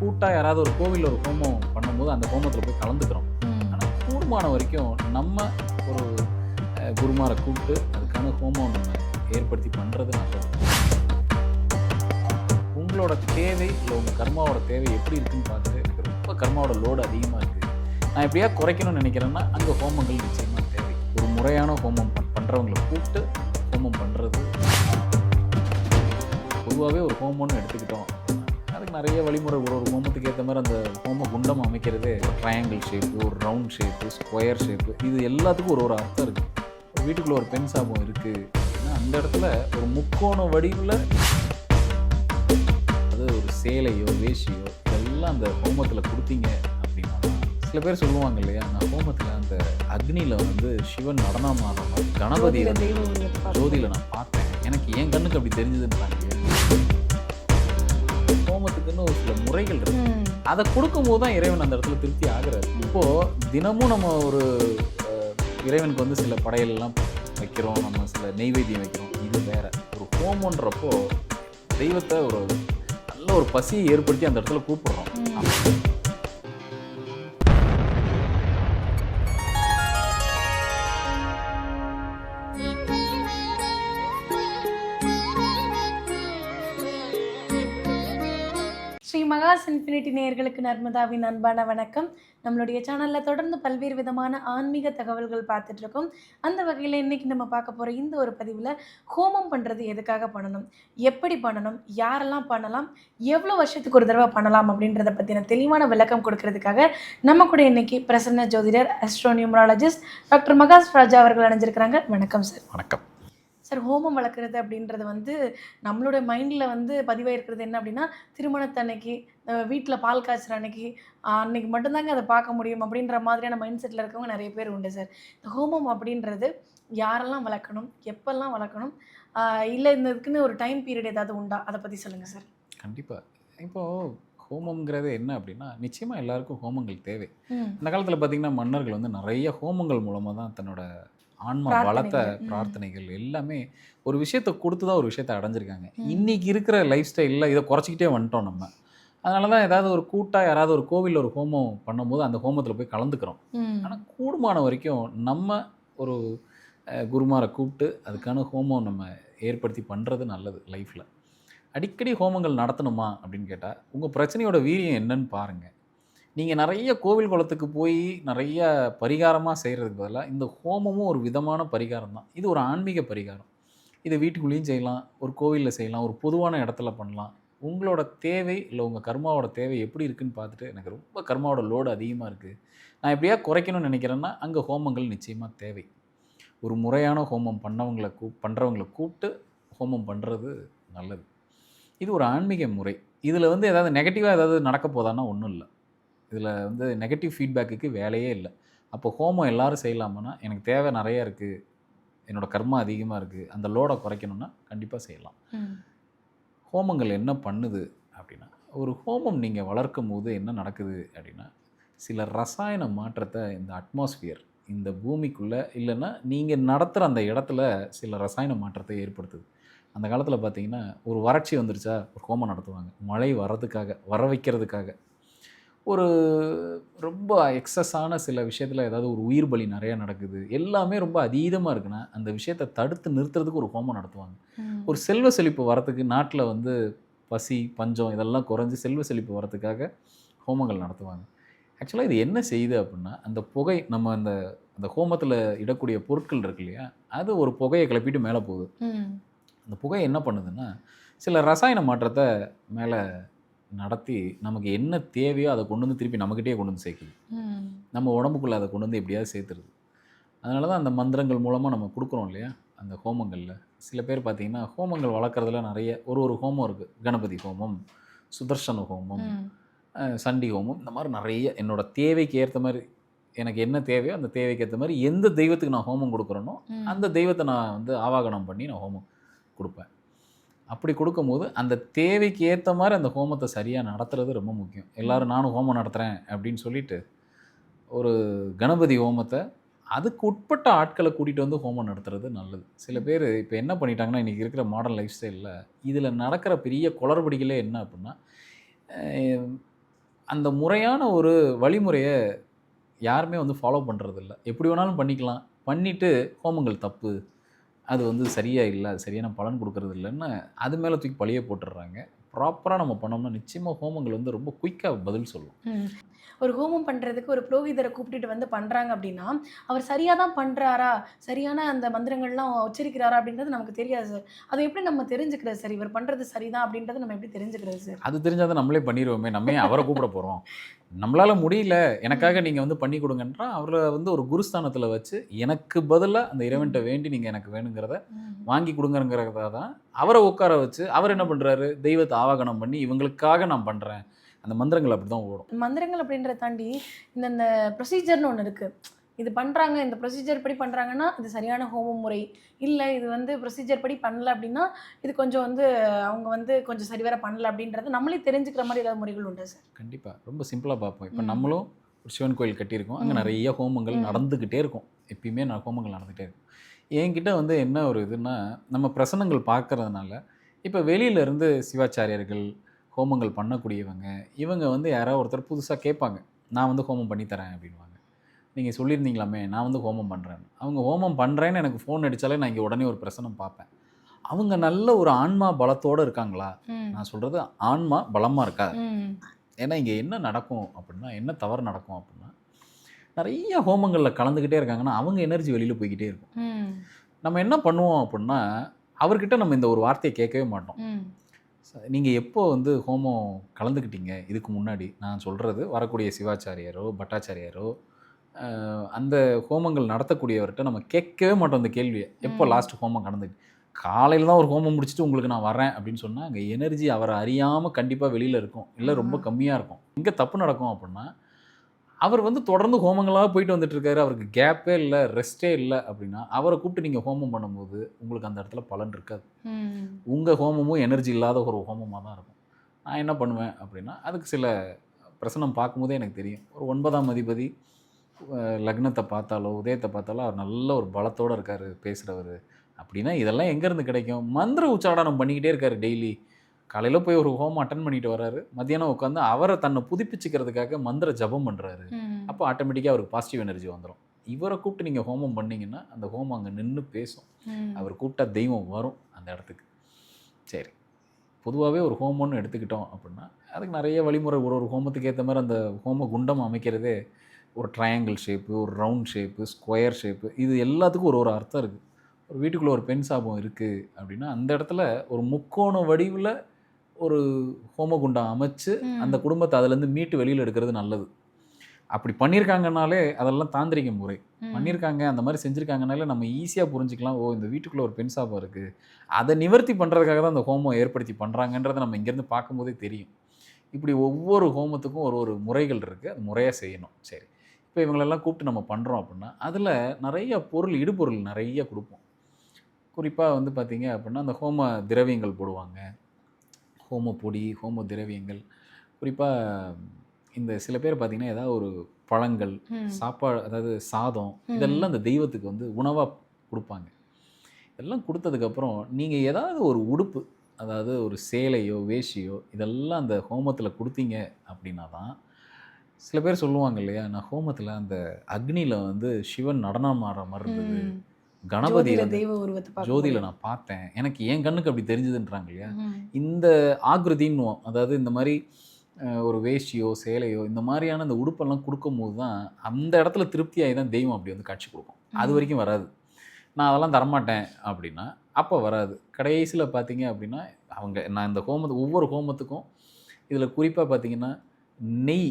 கூட்டாக யாராவது ஒரு கோவிலில் ஒரு ஹோமம் பண்ணும்போது அந்த ஹோமத்தில் போய் கலந்துக்கிறோம். ஆனால் கூடுமான வரைக்கும் நம்ம ஒரு குருமாரை கூப்பிட்டு அதுக்கான ஹோமம் நம்ம ஏற்படுத்தி பண்ணுறது நல்லது உங்களோட தேவை இல்லை உங்கள் கர்மாவோட தேவை எப்படி இருக்குன்னு எனக்கு ரொம்ப கர்மாவோட லோடு அதிகமாக இருக்குது நான் எப்படியா குறைக்கணும்னு நினைக்கிறேன்னா அங்கே ஹோமங்கள் நிச்சயமாக தேவை. ஒரு முறையான ஹோமம் பண் பண்ணுறவங்களை கூப்பிட்டு ஹோமம் பண்ணுறது பொதுவாகவே ஒரு ஹோமம்னு எடுத்துக்கிட்டோம். நிறைய வழிமுறை ஒரு ஒரு ஹோமத்துக்கு ஏற்ற மாதிரி அந்த ஹோம குண்டம் அமைக்கிறது. ட்ரையாங்கிள் ஷேப்பு ஒரு ரவுண்ட் ஷேப்பு ஸ்கொயர் ஷேப்பு இது எல்லாத்துக்கும் ஒரு ஒரு அர்த்தம் இருக்குது ஒரு வீட்டுக்குள்ளே ஒரு பெண் சாபம் இருக்குது அந்த இடத்துல ஒரு முக்கோண வடிவில் அது ஒரு சேலையோ வேஷியோ இதெல்லாம் அந்த ஹோமத்தில் கொடுத்தீங்க அப்படின்னா சில பேர் சொல்லுவாங்க இல்லையா நான் ஹோமத்தில் அந்த அக்னியில் வந்து சிவன் நடனம் ஆடுற மாதிரி கணபதி. ஜோதியில் நான் பார்த்தேன். எனக்கு என் கண்ணுக்கு அப்படி தெரிஞ்சதுன்றாங்க. ஹோமத்துக்குன்னு ஒரு சில முறைகள் இருக்கு. அதை கொடுக்கும்போது தான் இறைவன் அந்த இடத்துல திருப்தி ஆகுறாரு. இப்போ தினமும் நம்ம ஒரு இறைவனுக்கு வந்து சில படையல் எல்லாம் வைக்கிறோம். நம்ம சில நெய்வேத்தியம் வைக்கிறோம். இது வேற. ஒரு ஹோமன்றப்போ தெய்வத்தை ஒரு நல்ல ஒரு பசியை ஏற்படுத்தி அந்த இடத்துல கூப்பிடுறோம். ம். இன்ஃபினிட்டி நேயர்களுக்கு நர்மதாவின் அன்பான வணக்கம். நம்மளுடைய சேனலில் தொடர்ந்து பல்வேறு விதமான ஆன்மீக தகவல்கள் பார்த்துட்ருக்கோம் அந்த வகையில் இன்னைக்கு நம்ம பார்க்க போகிற இந்த ஒரு பதிவில் ஹோமம் பண்ணுறது எதுக்காக பண்ணணும்? எப்படி பண்ணணும்? யாரெல்லாம் பண்ணலாம்? எவ்வளோ வருஷத்துக்கு ஒரு தடவை பண்ணலாம் அப்படின்றத பற்றின தெளிவான விளக்கம் கொடுக்கறதுக்காக நம்ம கூட இன்னைக்கு பிரசன்ன ஜோதிடர் astro numerologist doctor Mahas Raja அவர்கள் அணிஞ்சிருக்கிறாங்க. வணக்கம் சார் வணக்கம். சார் ஹோமம் வளர்க்குறது அப்படின்றது வந்து நம்மளோட மைண்டில் வந்து பதிவாயிருக்கிறது என்ன அப்படின்னா திருமணத்தன்னைக்கு வீட்டில் பால் காய்ச்சுற அன்னைக்கு அன்னைக்கு மட்டும்தாங்க அதை பார்க்க முடியும் அப்படின்ற மாதிரியான மைண்ட் செட்டில் இருக்கவங்க நிறைய பேர் உண்டு சார். இந்த ஹோமம் அப்படின்றது யாரெல்லாம் வளர்க்கணும் எப்பெல்லாம் வளர்க்கணும் இல்லை இந்த இதுக்குன்னு ஒரு டைம் பீரியட் ஏதாவது உண்டா? அதை பற்றி சொல்லுங்கள் சார். கண்டிப்பாக இப்போது ஹோமம்ங்கிறது என்ன அப்படின்னா நிச்சயமாக எல்லாருக்கும் ஹோமங்கள் தேவை. அந்த காலத்தில் பார்த்தீங்கன்னா மன்னர்கள் வந்து நிறைய ஹோமங்கள் மூலமாக தான் தன்னோட ஆன்மா பலத்தை பிரார்த்தனைகள், எல்லாமே ஒரு விஷயத்தை கொடுத்து தான் ஒரு விஷயத்தை அடைஞ்சிருக்காங்க. இன்னைக்கு இருக்கிற லைஃப் ஸ்டைலில் இதை குறைச்சிக்கிட்டே வந்துட்டோம் நம்ம. அதனால தான் ஏதாவது ஒரு கூட்டாக யாராவது ஒரு கோவிலில் ஒரு ஹோமம் பண்ணும்போது அந்த ஹோமத்தில் போய் கலந்துக்கிறோம். ஆனால் கூடுமான வரைக்கும் நம்ம ஒரு குருமாரை கூப்பிட்டு அதுக்கான ஹோமம் நம்ம ஏற்படுத்தி பண்ணுறது நல்லது லைஃப்பில் அடிக்கடி ஹோமங்கள் நடத்தணுமா அப்படின்னு கேட்டால் உங்கள் பிரச்சனையோட வீரியம் என்னன்னு பாருங்கள் நீங்கள் நிறைய கோவில் குளத்துக்கு போய் நிறைய பரிகாரமாக செய்கிறதுக்கு பதிலாக இந்த ஹோமமும் ஒரு விதமான பரிகாரம் தான். இது ஒரு ஆன்மீக பரிகாரம். இதை வீட்டுக்குள்ளேயும் செய்யலாம் ஒரு கோவிலில் செய்யலாம் ஒரு பொதுவான இடத்துல பண்ணலாம். உங்களோட தேவை இல்லை உங்கள் கர்மாவோட தேவை எப்படி இருக்குன்னு பார்த்துட்டு எனக்கு ரொம்ப கர்மாவோட லோடு அதிகமாக இருக்குது நான் எப்படியா குறைக்கணும்னு நினைக்கிறேன்னா அங்கே ஹோமங்கள் நிச்சயமாக தேவை. ஒரு முறையான ஹோமம் பண்ணவங்களை கூ பண்ணுறவங்களை கூப்பிட்டு ஹோமம் பண்ணுறது நல்லது. இது ஒரு ஆன்மீக முறை. இதில் வந்து ஏதாவது நெகட்டிவாக ஏதாவது நடக்க போதான்னா ஒன்றும் இல்லை. இதில் வந்து நெகட்டிவ் ஃபீட்பேக்குக்கு வேலையே இல்லை. அப்போ ஹோமம் எல்லாரும் செய்யலாமான்னா எனக்கு தேவை நிறைய இருக்குது என்னோடய கர்மா அதிகமாக இருக்குது அந்த லோடை குறைக்கணும்னா கண்டிப்பாக செய்யலாம். ஹோமங்கள் என்ன பண்ணுது அப்படின்னா ஒரு ஹோமம் நீங்கள் வளர்க்கும் போது என்ன நடக்குது அப்படின்னா சில ரசாயன மாற்றத்தை இந்த அட்மாஸ்பியர் இந்த பூமிக்குள்ளே இல்லைன்னா நீங்கள் நடத்துகிற அந்த இடத்துல சில ரசாயன மாற்றத்தை ஏற்படுத்துது. அந்த காலத்தில் பார்த்தீங்கன்னா ஒரு வறட்சி வந்துருச்சா ஒரு ஹோமம் நடத்துவாங்க. மழை வர்றதுக்காக வர வைக்கிறதுக்காக. ஒரு ரொம்ப எக்ஸஸான சில விஷயத்தில் ஏதாவது ஒரு உயிர் பலி நிறையா நடக்குது. எல்லாமே ரொம்ப அதீதமாக இருக்குன்னா அந்த விஷயத்தை தடுத்து நிறுத்துறதுக்கு ஒரு ஹோமம் நடத்துவாங்க. ஒரு செல்வ செழிப்பு வரத்துக்கு நாட்டில் வந்து பசி பஞ்சம் இதெல்லாம் குறைஞ்சி செல்வ செழிப்பு வரத்துக்காக ஹோமங்கள் நடத்துவாங்க. ஆக்சுவலாக இது என்ன செய்யுது அப்படின்னா அந்த புகை நம்ம அந்த அந்த ஹோமத்தில் இடக்கூடிய பொருட்கள் இருக்கு இல்லையா அது ஒரு புகையை கிளப்பிட்டு மேலே போகுது. அந்த புகை என்ன பண்ணுதுன்னா சில ரசாயன மாற்றத்தை மேலே நடத்தி நமக்கு என்ன தேவையோ அதை கொண்டு வந்து திருப்பி நம்மக்கிட்டே கொண்டு வந்து சேர்க்குது. நம்ம உடம்புக்குள்ளே அதை கொண்டு வந்து எப்படியாவது சேர்த்துருது. அதனால தான் அந்த மந்திரங்கள் மூலமாக நம்ம கொடுக்குறோம் இல்லையா? அந்த ஹோமங்களில். சில பேர் பார்த்தீங்கன்னா ஹோமங்கள் வளர்க்குறதுல நிறைய ஒரு ஒரு ஹோமம் இருக்குது கணபதி ஹோமம் சுதர்சன ஹோமம் சண்டி ஹோமம். இந்த மாதிரி நிறைய என்னோட தேவைக்கு ஏற்ற மாதிரி எனக்கு என்ன தேவையோ அந்த தேவைக்கு ஏற்ற மாதிரி எந்த தெய்வத்துக்கு நான் ஹோமம் கொடுக்குறேனோ. அந்த தெய்வத்தை நான் வந்து ஆவாகனம் பண்ணி நான் ஹோமம் கொடுப்பேன். அப்படி கொடுக்கும்போது அந்த தேவைக்கு ஏற்ற மாதிரி அந்த ஹோமத்தை சரியாக நடத்துறது ரொம்ப முக்கியம். எல்லாரும் நானும் ஹோமம் நடத்துகிறேன் அப்படின்னு சொல்லிட்டு ஒரு கணபதி ஹோமத்தை அதுக்கு உட்பட்ட ஆட்களை கூட்டிகிட்டு வந்து ஹோமம் நடத்துறது நல்லது. சில பேர் இப்போ என்ன பண்ணிட்டாங்கன்னா இன்றைக்கி இருக்கிற மாடர்ன் லைஃப் ஸ்டைலில் இதில் நடக்கிற பெரிய குளறுபடிகளே என்ன அப்படின்னா அந்த முறையான ஒரு வழிமுறையை யாருமே வந்து ஃபாலோ பண்ணுறதில்ல எப்படி வேணாலும் பண்ணிக்கலாம். பண்ணிவிட்டு ஹோமங்கள் தப்பு. அது வந்து சரியாக இல்லை அது சரியான பலன் கொடுக்கறது இல்லைன்னு அது மேலே தூக்கி பழிய போட்டுடுறாங்க ப்ராப்பராக நம்ம பண்ணோம்னா நிச்சயமாக ஹோமங்கள் வந்து ரொம்ப குயிக்காக பதில் சொல்லும். ஒரு ஹோமம் பண்ணுறதுக்கு ஒரு புரோகிதரை கூப்பிட்டுட்டு வந்து பண்ணுறாங்க அப்படின்னா அவர் சரியாக தான் பண்ணுறாரா சரியான அந்த மந்திரங்கள்லாம் உச்சரிக்கிறாரா அப்படின்றது நமக்கு தெரியாது சார் அதை எப்படி நம்ம தெரிஞ்சுக்கிறது சார் இவர் பண்ணுறது சரிதான் அப்படின்றத நம்ம எப்படி தெரிஞ்சுக்கிறது சார் அது தெரிஞ்சால் தான் நம்மளே பண்ணிடுவோமே. நம்ம அவரை கூப்பிட போகிறோம் நம்மளால் முடியல. எனக்காக நீங்கள் வந்து பண்ணி கொடுங்கன்றா அவரை வந்து ஒரு குருஸ்தானத்தில் வச்சு எனக்கு பதிலாக அந்த இறைவன்கிட்ட வேண்டி நீங்கள் எனக்கு வேணுங்கிறத வாங்கி கொடுங்கறங்கிறதா தான் அவரை உட்கார வச்சு அவர் என்ன பண்ணுறாரு தெய்வத்தை ஆவாகனம் பண்ணி இவங்களுக்காக நான் பண்ணுறேன் அந்த மந்திரங்கள் அப்படி தான் ஓடும். மந்திரங்கள் அப்படின்றத தாண்டி இந்த இந்த ப்ரொசீஜர்னு ஒன்று இருக்குது இது பண்ணுறாங்க இந்த ப்ரொசீஜர் படி பண்ணுறாங்கன்னா இது சரியான ஹோம முறை இல்லை இது வந்து ப்ரொசீஜர் படி பண்ணல அப்படின்னா இது கொஞ்சம் வந்து அவங்க வந்து கொஞ்சம் சரிவர பண்ணல அப்படின்றது நம்மளே தெரிஞ்சுக்கிற மாதிரி ஏதாவது முறைகள் உண்டா சார்? கண்டிப்பாக ரொம்ப சிம்பிளாக பார்ப்போம். இப்போ. நம்மளும் ஒரு சிவன் கோயில் கட்டியிருக்கோம். அங்கே. நிறைய ஹோமங்கள். நடந்துக்கிட்டே இருக்கும். எப்பயுமே நான் ஹோமங்கள் நடந்துகிட்டே இருக்கும். என்கிட்ட வந்து என்ன ஒரு இதுன்னா நம்ம பிரசனங்கள் பார்க்கறதுனால இப்போ வெளியிலேருந்து சிவாச்சாரியர்கள் ஹோமங்கள் பண்ணக்கூடியவங்க இவங்க வந்து யாராவது ஒருத்தர் புதுசாக கேட்பாங்க நான் வந்து ஹோமம் பண்ணி தரேன் அப்படின்வாங்க நீங்கள் சொல்லியிருந்தீங்களாமே நான் வந்து ஹோமம் பண்ணுறேன் அவங்க ஹோமம் பண்ணுறேன்னு எனக்கு ஃபோன் அடித்தாலே நான் இங்கே உடனே ஒரு பிரசனம் பார்ப்பேன். அவங்க நல்ல ஒரு ஆன்மா பலத்தோடு இருக்காங்களா. நான் சொல்கிறது ஆன்மா பலமாக இருக்கா. ஏன்னா இங்கே என்ன நடக்கும் அப்படின்னா என்ன தவறு நடக்கும் அப்படின்னா நிறைய ஹோமங்களில் கலந்துக்கிட்டே இருக்காங்கன்னா அவங்க எனர்ஜி வெளியில் போய்கிட்டே இருக்கும். நம்ம என்ன பண்ணுவோம் அப்படின்னா அவர்கிட்ட நம்ம இந்த ஒரு வார்த்தையை கேட்கவே மாட்டோம். நீங்கள் எப்போ வந்து ஹோமம் கலந்துக்கிட்டீங்க இதுக்கு முன்னாடி நான் சொல்கிறது வரக்கூடிய சிவாச்சாரியரோ பட்டாச்சாரியரோ அந்த ஹோமங்கள் நடத்தக்கூடியவர்கிட்ட நம்ம கேட்கவே மாட்டோம் அந்த கேள்வியை எப்போ. லாஸ்ட் ஹோமம் கலந்துக்கிட்டு காலையில் தான் ஒரு ஹோமம் முடிச்சுட்டு உங்களுக்கு நான் வரேன் அப்படின்னு சொன்னால் அங்கே எனர்ஜி அவரை அறியாமல் கண்டிப்பாக வெளியில் இருக்கும் இல்லை ரொம்ப. கம்மியாக இருக்கும் இங்கே தப்பு நடக்கும் அப்படின்னா அவர் வந்து தொடர்ந்து ஹோமங்களாக போயிட்டு வந்துட்டு இருக்காரு அவருக்கு கேப்பே இல்லை ரெஸ்ட்டே இல்லை அப்படின்னா அவரை கூப்பிட்டு நீங்கள் ஹோமம் பண்ணும்போது உங்களுக்கு அந்த இடத்துல பலன் இருக்காது. உங்கள் ஹோமமும் எனர்ஜி இல்லாத ஒரு ஹோமமாக தான் இருக்கும். நான் என்ன பண்ணுவேன் அப்படின்னா அதுக்கு சில பிரசனம் பார்க்கும்போதே எனக்கு தெரியும். ஒரு ஒன்பதாம் அதிபதி லக்னத்தை பார்த்தாலோ உதயத்தை பார்த்தாலோ அவர் நல்ல ஒரு பலத்தோடு இருக்கார் பேசுகிறவர் அப்படின்னா இதெல்லாம் எங்கேருந்து கிடைக்கும்? மந்திர உச்சாடனம் பண்ணிக்கிட்டே இருக்காரு டெய்லி. காலையில் போய் ஒரு ஹோமம் அட்டன் பண்ணிட்டு வராரு மத்தியானம் உட்காந்து அவரை தன்னை புதுப்பிச்சுக்கிறதுக்காக மந்திர ஜபம் பண்ணுறாரு. அப்போ ஆட்டோமேட்டிக்காக அவருக்கு பாசிட்டிவ் எனர்ஜி வந்துடும் இவரை கூப்பிட்டு நீங்கள் ஹோமம் பண்ணீங்கன்னா அந்த ஹோமம் அங்கே நின்று பேசும். அவர் கூப்பிட்டா தெய்வம் வரும் அந்த இடத்துக்கு. சரி. பொதுவாகவே ஒரு ஹோமம்னு எடுத்துக்கிட்டோம் அப்படின்னா அதுக்கு நிறைய வழிமுறை. ஒரு ஒரு ஹோமத்துக்கு ஏற்ற மாதிரி அந்த ஹோம குண்டம் அமைக்கிறதே ஒரு ட்ரையாங்கிள் ஷேப்பு ஒரு ரவுண்ட் ஷேப்பு ஸ்கொயர் ஷேப்பு இது எல்லாத்துக்கும் ஒரு ஒரு அர்த்தம் இருக்குது ஒரு வீட்டுக்குள்ளே ஒரு பெண் சாபம் இருக்குது அப்படின்னா அந்த இடத்துல ஒரு முக்கோண வடிவில் ஒரு ஹோமகுண்டம் அமைச்சு. அந்த குடும்பத்தை அதுலேருந்து மீட்டு வெளியில் எடுக்கிறது நல்லது. அப்படி பண்ணியிருக்காங்கனாலே அதெல்லாம் தாந்திரிக முறை. பண்ணியிருக்காங்க அந்த மாதிரி செஞ்சுருக்காங்கனால நம்ம ஈஸியாக புரிஞ்சுக்கலாம். ஓ இந்த வீட்டுக்குள்ளே ஒரு பெண் சாபம் இருக்குது அதை நிவர்த்தி பண்ணுறதுக்காக தான் அந்த ஹோமம் ஏற்படுத்தி பண்ணுறாங்கன்றதை நம்ம இங்கேருந்து பார்க்கும்போதே தெரியும். இப்படி ஒவ்வொரு ஹோமத்துக்கும் ஒரு ஒரு முறைகள் இருக்குது அது முறையாக செய்யணும். சரி. இப்போ இவங்களெல்லாம் கூப்பிட்டு நம்ம பண்ணுறோம் அப்படின்னா அதில் நிறைய பொருள் இடுபொருள் நிறைய கொடுப்போம். குறிப்பாக வந்து பார்த்தீங்க அப்படின்னா அந்த ஹோம திரவியங்கள் போடுவாங்க. ஹோம பொடி ஹோம திரவியங்கள் குறிப்பாக இந்த சில பேர் பார்த்தீங்கன்னா ஏதாவது ஒரு பழங்கள். சாப்பாடு அதாவது சாதம். இதெல்லாம் அந்த தெய்வத்துக்கு வந்து உணவாக கொடுப்பாங்க இதெல்லாம் கொடுத்ததுக்கப்புறம் நீங்கள் ஏதாவது ஒரு உடுப்பு அதாவது ஒரு சேலையோ வேஷ்டியோ இதெல்லாம் அந்த ஹோமத்தில் கொடுத்தீங்க அப்படின்னா தான் சில பேர் சொல்லுவாங்க இல்லையா நான் ஹோமத்தில் அந்த அக்னியில் வந்து சிவன் நடனம் ஆடுற மாதிரி இருந்தது. கணபதி ஜோதியில. நான் பார்த்தேன் எனக்கு என் கண்ணுக்கு அப்படி தெரிஞ்சதுன்றாங்க இல்லையா. இந்த ஆக்ருதின்னுவோம் அதாவது இந்த மாதிரி ஒரு வேஷ்டியோ சேலையோ இந்த மாதிரியான இந்த உடுப்பெல்லாம் கொடுக்கும்போது தான் அந்த இடத்துல திருப்தியாகி தான் தெய்வம் அப்படி வந்து காட்சி கொடுக்கும் அது. வரைக்கும் வராது நான் அதெல்லாம் தரமாட்டேன் அப்படின்னா அப்போ வராது கடைசியில் பார்த்தீங்க அப்படின்னா அவங்க நான் இந்த ஹோமத்து ஒவ்வொரு ஹோமத்துக்கும் இதில் குறிப்பாக பார்த்தீங்கன்னா நெய்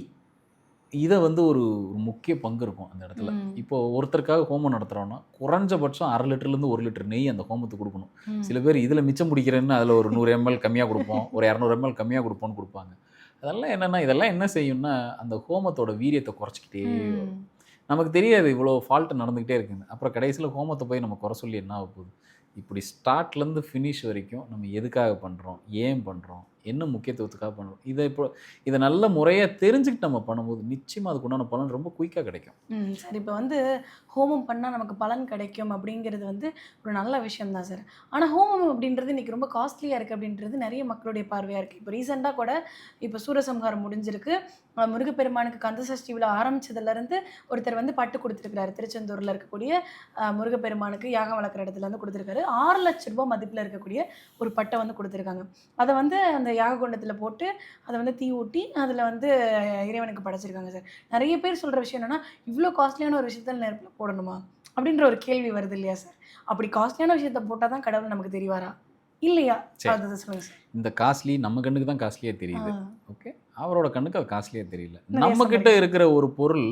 இதை வந்து ஒரு முக்கிய பங்கு இருக்கும் அந்த இடத்துல. இப்போ ஒருத்தருக்காக ஹோமம் நடத்துகிறோன்னா குறைஞ்சபட்சம் அரை லிட்டர்லேருந்து ஒரு லிட்டர் நெய் அந்த ஹோமத்துக்கு கொடுக்கணும். சில பேர் இதில் மிச்சம் பிடிக்கிறேன்னு அதில் ஒரு நூறு எம்எல் கம்மியாக கொடுப்போம் ஒரு இரநூறு எம்எல் கம்மியாக கொடுப்போம்னு கொடுப்பாங்க. அதெல்லாம் என்னென்னா இதெல்லாம் என்ன செய்யும்னா அந்த ஹோமத்தோட வீரியத்தை குறைச்சிக்கிட்டே. நமக்கு தெரியாது இவ்வளோ ஃபால்ட் நடந்துக்கிட்டே இருக்குங்க அப்புறம் கடைசியில் ஹோமத்தை போய் நம்ம குறை சொல்லி என்ன ஆக போகுது இப்படி ஸ்டார்ட்லேருந்து ஃபினிஷ் வரைக்கும் நம்ம எதுக்காக பண்ணுறோம் ஏன் பண்ணுறோம் என்ன முக்கியத்துவத்துக்காக பண்ணணும்? இதை இப்போ இதை நல்ல முறையாக தெரிஞ்சுக்கிட்டு நம்ம பண்ணும்போது நிச்சயமாக அதுக்கு உண்டான பலன் ரொம்ப குயிக்காக கிடைக்கும். சார். இப்போ வந்து ஹோமம் பண்ணால் நமக்கு பலன் கிடைக்கும் அப்படிங்கிறது வந்து ஒரு நல்ல விஷயம் தான் சார். ஆனால் ஹோமம் அப்படின்றது இன்றைக்கி ரொம்ப காஸ்ட்லியாக இருக்குது அப்படின்றது நிறைய மக்களுடைய பார்வையாக இருக்குது இப்போ ரீசெண்டாக கூட இப்போ சூரசம்ஹாரம் முடிஞ்சிருக்கு. முருகப்பெருமானுக்கு கந்தசஷ்டி விழா ஆரம்பித்ததுலேருந்து ஒருத்தர் வந்து பட்டு கொடுத்துருக்கிறாரு. திருச்செந்தூரில் இருக்கக்கூடிய முருகப்பெருமானுக்கு யாகம் வளர்க்குற இடத்துல வந்து கொடுத்துருக்காரு. ஆறு லட்ச ரூபாய் மதிப்பில் இருக்கக்கூடிய ஒரு பட்டை வந்து கொடுத்துருக்காங்க. அதை வந்து அந்த யாக குண்டத்தில் போட்டு அதை வந்து தீ ஊட்டி அதில் வந்து இறைவனுக்கு படைச்சிருக்காங்க சார். நிறைய பேர் சொல்கிற விஷயம் என்னன்னா இவ்வளோ காஸ்ட்லியான ஒரு விஷயத்த நெருப்பில் போடணுமா? அப்படின்ற ஒரு கேள்வி வருது இல்லையா சார்? அப்படி காஸ்ட்லியான விஷயத்த போட்டால் தான் கடவுள் நமக்கு தெரிவாரா? இல்லையா? சொல்லுங்க சார். இந்த காஸ்ட்லி நம்ம கண்ணுக்கு தான் காஸ்ட்லியாக தெரியுது. ஓகே. அவரோட கண்ணுக்கு அது காஸ்ட்லியாக தெரியல. நம்ம கிட்ட. இருக்கிற ஒரு பொருள்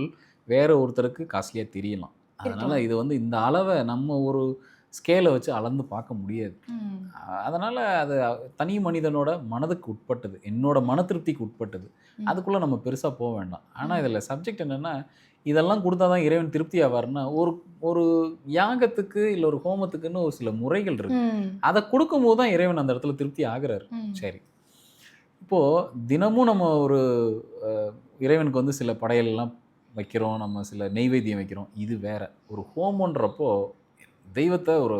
வேற ஒருத்தருக்கு காஸ்ட்லியாக தெரியலாம். அதனால. இது வந்து இந்த அளவை நம்ம ஒரு ஸ்கேலை வச்சு அளந்து பார்க்க முடியாது. அதனால் அது தனி மனிதனோட மனதுக்கு உட்பட்டது என்னோட மன திருப்திக்கு உட்பட்டது. அதுக்குள்ளே நம்ம பெருசாக போக வேண்டாம் ஆனால். இதில் சப்ஜெக்ட் என்னென்னா இதெல்லாம் கொடுத்தா தான் இறைவன் திருப்தி ஆவார்னா ஒரு ஒரு யாகத்துக்கு இல்லை ஒரு ஹோமத்துக்குன்னு ஒரு சில முறைகள் இருக்கு. அதை கொடுக்கும்போது தான் இறைவன் அந்த இடத்துல திருப்தி ஆகுறாரு. சரி இப்போது தினமும் நம்ம ஒரு இறைவனுக்கு வந்து சில படையல்லாம் வைக்கிறோம் நம்ம சில நெய்வேத்தியம் வைக்கிறோம் இது வேற ஒரு ஹோமன்றப்போ தெய்வத்தை ஒரு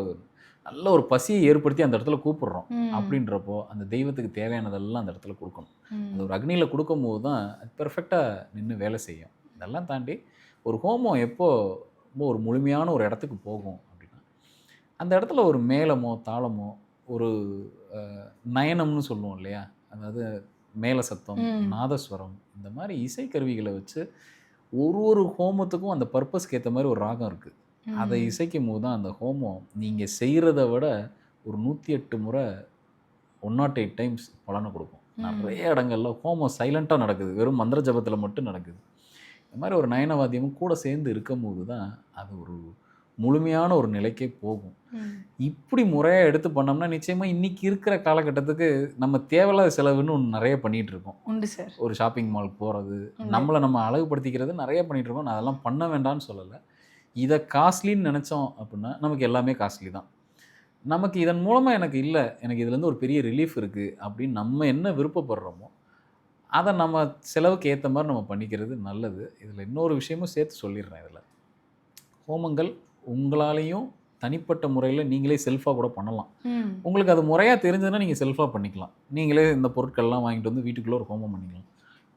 நல்ல ஒரு பசியை ஏற்படுத்தி அந்த இடத்துல கூப்பிடுறோம். அப்படின்றப்போ அந்த தெய்வத்துக்கு தேவையானதெல்லாம் அந்த இடத்துல கொடுக்கணும். அது ஒரு அக்னியில் கொடுக்கும்போது தான் அது பெர்ஃபெக்டாக நின்று வேலை செய்யும் இதெல்லாம் தாண்டி ஒரு ஹோமம் எப்போ ரொம்ப ஒரு முழுமையான ஒரு இடத்துக்கு போகும் அப்படின்னா அந்த இடத்துல ஒரு மேளமோ தாளமோ ஒரு நயனம்னு சொல்லுவோம் இல்லையா அதாவது மேல சத்தம். நாதஸ்வரம் இந்த மாதிரி இசைக்கருவிகளை வச்சு ஒரு ஒரு ஹோமத்துக்கும் அந்த பர்பஸ்க்கு ஏற்ற மாதிரி ஒரு ராகம் இருக்குது. அதை இசைக்கும் போது தான் அந்த ஹோமம் நீங்கள் செய்கிறத விட ஒரு நூற்றி எட்டு முறை ஒன் நாட் எயிட் டைம்ஸ் பலனை கொடுக்கும். நிறைய இடங்கள்ல ஹோமம் சைலண்ட்டாக நடக்குது. வெறும் மந்திர ஜபத்தில் மட்டும் நடக்குது. இந்த மாதிரி ஒரு நயனவாத்தியமும் கூட சேர்ந்து இருக்கும்போது தான் அது ஒரு முழுமையான ஒரு நிலைக்கே போகும். இப்படி முறையாக எடுத்து பண்ணோம்னா நிச்சயமாக இன்னைக்கு இருக்கிற காலகட்டத்துக்கு நம்ம தேவையில்லாத செலவுன்னு ஒன்று நிறைய பண்ணிகிட்டு இருக்கோம். உண்டு சார். ஒரு ஷாப்பிங் மால் போகிறது. நம்மளை நம்ம அழகுபடுத்திக்கிறது நிறைய பண்ணிட்டு இருக்கோம். நான் அதெல்லாம் பண்ண வேண்டாம்னு சொல்லலை. இதை காஸ்ட்லின்னு நினச்சோம் அப்படின்னா நமக்கு எல்லாமே காஸ்ட்லி தான். நமக்கு இதன் மூலமாக எனக்கு இல்லை எனக்கு இதுலேருந்து ஒரு பெரிய ரிலீஃப் இருக்குது அப்படின்னு நம்ம என்ன விருப்பப்படுறோமோ அதை நம்ம செலவுக்கு ஏற்ற மாதிரி நம்ம பண்ணிக்கிறது நல்லது. இதில் இன்னொரு விஷயமும் சேர்த்து சொல்லிடுறேன் இதில். ஹோமங்கள் உங்களாலேயும் தனிப்பட்ட முறையில் நீங்களே செல்ஃபாக கூட பண்ணலாம். உங்களுக்கு அது முறையாக தெரிஞ்சதுன்னா நீங்கள் செல்ஃபாக பண்ணிக்கலாம். நீங்களே இந்த பொருட்கள்லாம் வாங்கிட்டு வந்து வீட்டுக்குள்ளே ஒரு ஹோமம் பண்ணிக்கலாம்.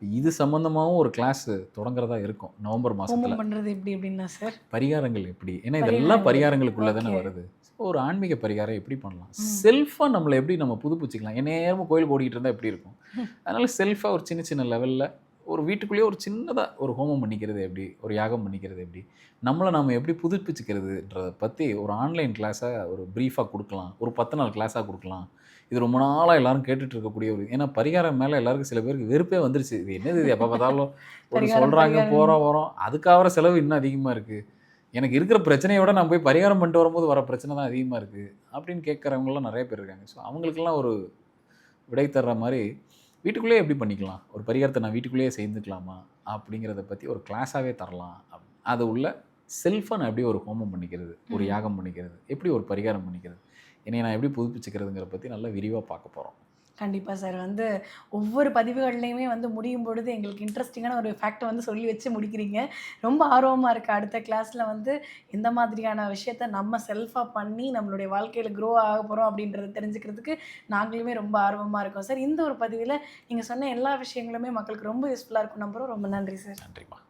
இது சம்மந்தமாகவும் ஒரு கிளாஸ் தொடங்குறதா இருக்கும். நவம்பர் மாதத்தில் பண்றது எப்படி அப்படின்னா சார் பரிகாரங்கள் எப்படி? ஏன்னா இதெல்லாம் பரிகாரங்கள். பரிகாரங்களுக்குள்ளே தானே. வருது. ஒரு ஆன்மீக பரிகாரம் எப்படி பண்ணலாம். செல்ஃபாக நம்மளை எப்படி நம்ம புதுப்பிச்சுக்கலாம்? என்ன நேரமும் கோயில் ஓடிட்டு இருந்தால் எப்படி இருக்கும். அதனால செல்ஃபாக ஒரு சின்ன சின்ன லெவலில் ஒரு வீட்டுக்குள்ளேயே ஒரு சின்னதாக ஒரு ஹோமம் பண்ணிக்கிறது எப்படி? ஒரு யாகம் பண்ணிக்கிறது எப்படி? நம்மளை நம்ம எப்படி புதுப்பிச்சுக்கிறதுன்றதை பற்றி ஒரு ஆன்லைன் கிளாஸை ஒரு ப்ரீஃபாக கொடுக்கலாம். ஒரு பத்து நாள் கிளாஸாக கொடுக்கலாம். இது ரொம்ப நாளாக எல்லாரும் கேட்டுட்டு இருக்கக்கூடிய ஒரு ஏன்னா பரிகாரம் மேலே எல்லாருக்கும் சில பேருக்கு வெறுப்பே வந்துருச்சு. இது என்னது இது? எப்போ பார்த்தாலும் ஒரு சொல்கிறாங்க. போகிறோம் வரோம். அதுக்காகிற செலவு இன்னும் அதிகமாக இருக்குது எனக்கு இருக்கிற பிரச்சனையை விட நான் போய் பரிகாரம் பண்ணிட்டு வரும்போது வர பிரச்சனை தான் அதிகமாக இருக்குது அப்படின்னு கேட்குறவங்களாம் நிறைய பேர் இருக்காங்க. ஸோ அவங்களுக்கெல்லாம் ஒரு விடை தர்ற மாதிரி வீட்டுக்குள்ளேயே எப்படி பண்ணிக்கலாம்? ஒரு பரிகாரத்தை நான் வீட்டுக்குள்ளேயே செய்துக்கலாமா? அப்படிங்கிறத பற்றி ஒரு கிளாஸாகவே தரலாம். அது உள்ள செல்ஃபாக நான் எப்படி ஒரு ஹோமம் பண்ணிக்கிறது? ஒரு. யாகம் பண்ணிக்கிறது? எப்படி ஒரு பரிகாரம் பண்ணிக்கிறது? என்னை நான் எப்படி புதுப்பிச்சுக்கிறதுங்கிற பற்றி நல்லா விரிவாக பார்க்க போகிறோம் கண்டிப்பாக சார். வந்து ஒவ்வொரு பதிவுகள்லையுமே வந்து முடியும் பொழுது எங்களுக்கு இன்ட்ரெஸ்டிங்கான ஒரு ஃபேக்டை வந்து சொல்லி வச்சு முடிக்கிறீங்க. ரொம்ப ஆர்வமாக இருக்குது அடுத்த கிளாஸில் வந்து எந்த மாதிரியான விஷயத்த நம்ம செல்ஃபாக பண்ணி நம்மளுடைய வாழ்க்கையில் க்ரோ ஆக போகிறோம் அப்படின்றத தெரிஞ்சுக்கிறதுக்கு நாங்களுமே ரொம்ப ஆர்வமாக இருக்கோம் சார். இந்த ஒரு பதிவில் நீங்கள் சொன்ன எல்லா விஷயங்களுமே மக்களுக்கு ரொம்ப யூஸ்ஃபுல்லாக இருக்கும். நம்புகிறோம் ரொம்ப நன்றி சார். நன்றிம்மா.